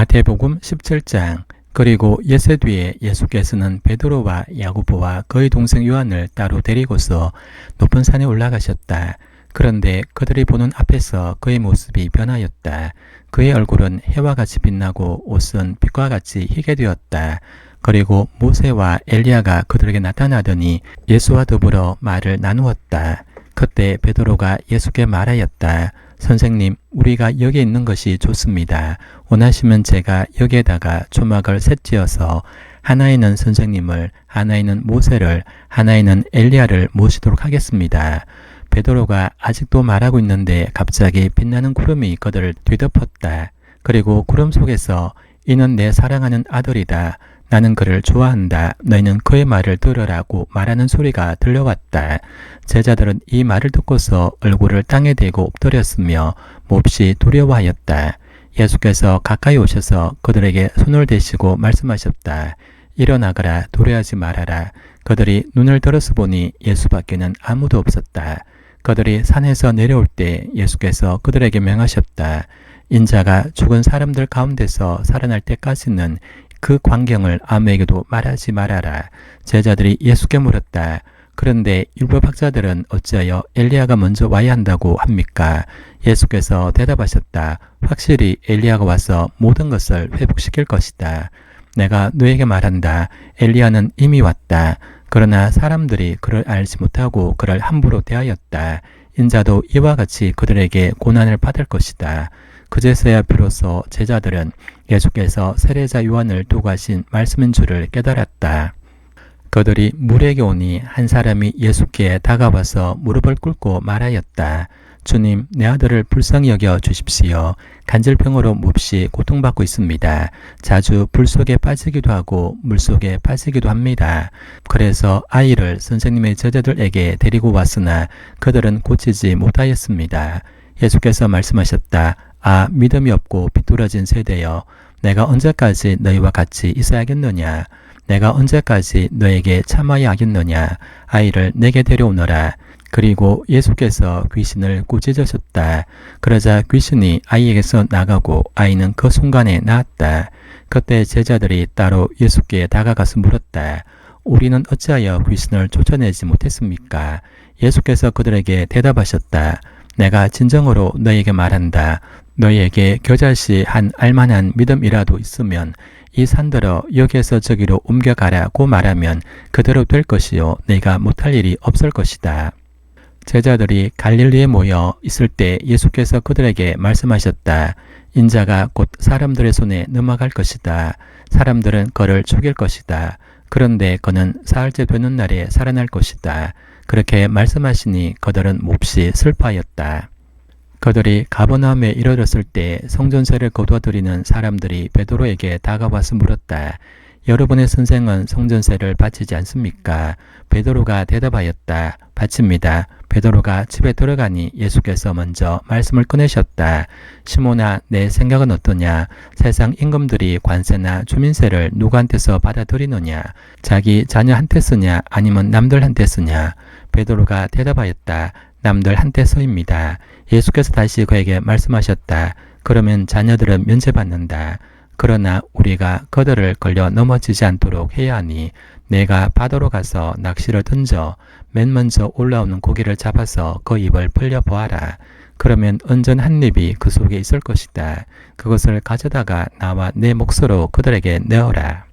마태복음 17장 그리고 예세 뒤에 예수께서는 베드로와 야고보와 그의 동생 요한을 따로 데리고서 높은 산에 올라가셨다. 그런데 그들이 보는 앞에서 그의 모습이 변하였다. 그의 얼굴은 해와 같이 빛나고 옷은 빛과 같이 희게 되었다. 그리고 모세와 엘리야가 그들에게 나타나더니 예수와 더불어 말을 나누었다. 그때 베드로가 예수께 말하였다. 선생님, 우리가 여기 있는 것이 좋습니다. 원하시면 제가 여기에다가 조막을 셋지어서 하나에는 선생님을, 하나에는 모세를, 하나에는 엘리야를 모시도록 하겠습니다. 베드로가 아직도 말하고 있는데 갑자기 빛나는 구름이 그들을 뒤덮었다. 그리고 구름 속에서 이는 내 사랑하는 아들이다. 나는 그를 좋아한다. 너희는 그의 말을 들으라고 말하는 소리가 들려왔다. 제자들은 이 말을 듣고서 얼굴을 땅에 대고 엎드렸으며 몹시 두려워하였다. 예수께서 가까이 오셔서 그들에게 손을 대시고 말씀하셨다. 일어나거라 도래하지 말아라. 그들이 눈을 들어서 보니 예수밖에는 아무도 없었다. 그들이 산에서 내려올 때 예수께서 그들에게 명하셨다. 인자가 죽은 사람들 가운데서 살아날 때까지는 그 광경을 아무에게도 말하지 말아라. 제자들이 예수께 물었다. 그런데 율법 학자들은 어찌하여 엘리야가 먼저 와야 한다고 합니까? 예수께서 대답하셨다. 확실히 엘리야가 와서 모든 것을 회복시킬 것이다. 내가 너에게 말한다. 엘리야는 이미 왔다. 그러나 사람들이 그를 알지 못하고 그를 함부로 대하였다. 인자도 이와 같이 그들에게 고난을 받을 것이다. 그제서야 비로소 제자들은 예수께서 세례자 요한을 하신 말씀인 줄을 깨달았다. 그들이 물에게 오니 한 사람이 예수께 다가와서 무릎을 꿇고 말하였다. 주님, 내 아들을 불쌍히 여겨 주십시오. 간질병으로 몹시 고통받고 있습니다. 자주 불 속에 빠지기도 하고 물 속에 빠지기도 합니다. 그래서 아이를 선생님의 제자들에게 데리고 왔으나 그들은 고치지 못하였습니다. 예수께서 말씀하셨다. 아, 믿음이 없고 비뚤어진 세대여. 내가 언제까지 너희와 같이 있어야겠느냐? 내가 언제까지 너에게 참아야 하겠느냐? 아이를 내게 데려오너라. 그리고 예수께서 귀신을 꾸짖으셨다. 그러자 귀신이 아이에게서 나가고 아이는 그 순간에 나았다. 그때 제자들이 따로 예수께 다가가서 물었다. 우리는 어찌하여 귀신을 쫓아내지 못했습니까? 예수께서 그들에게 대답하셨다. 내가 진정으로 너에게 말한다. 너희에게 겨자씨 한 알만한 믿음이라도 있으면 이 산들어 여기에서 저기로 옮겨가라고 말하면 그대로 될 것이요 내가 못할 일이 없을 것이다. 제자들이 갈릴리에 모여 있을 때 예수께서 그들에게 말씀하셨다. 인자가 곧 사람들의 손에 넘어갈 것이다. 사람들은 그를 죽일 것이다. 그런데 그는 사흘째 되는 날에 살아날 것이다. 그렇게 말씀하시니 그들은 몹시 슬퍼하였다. 그들이 가버나움에 이르렀을 때 성전세를 거두어들이는 사람들이 베드로에게 다가와서 물었다. 여러분의 선생은 성전세를 바치지 않습니까? 베드로가 대답하였다. 바칩니다. 베드로가 집에 들어가니 예수께서 먼저 말씀을 꺼내셨다. 시모나 내 생각은 어떠냐? 세상 임금들이 관세나 주민세를 누구한테서 받아들이느냐? 자기 자녀한테 쓰냐? 아니면 남들한테 쓰냐? 베드로가 대답하였다. 남들한테서입니다. 예수께서 다시 그에게 말씀하셨다. 그러면 자녀들은 면제받는다. 그러나 우리가 그들을 걸려 넘어지지 않도록 해야 하니 내가 바다로 가서 낚시를 던져 맨 먼저 올라오는 고기를 잡아서 그 입을 벌려 보아라. 그러면 은전 한 입이 그 속에 있을 것이다. 그것을 가져다가 나와 내 몫으로 그들에게 내어라.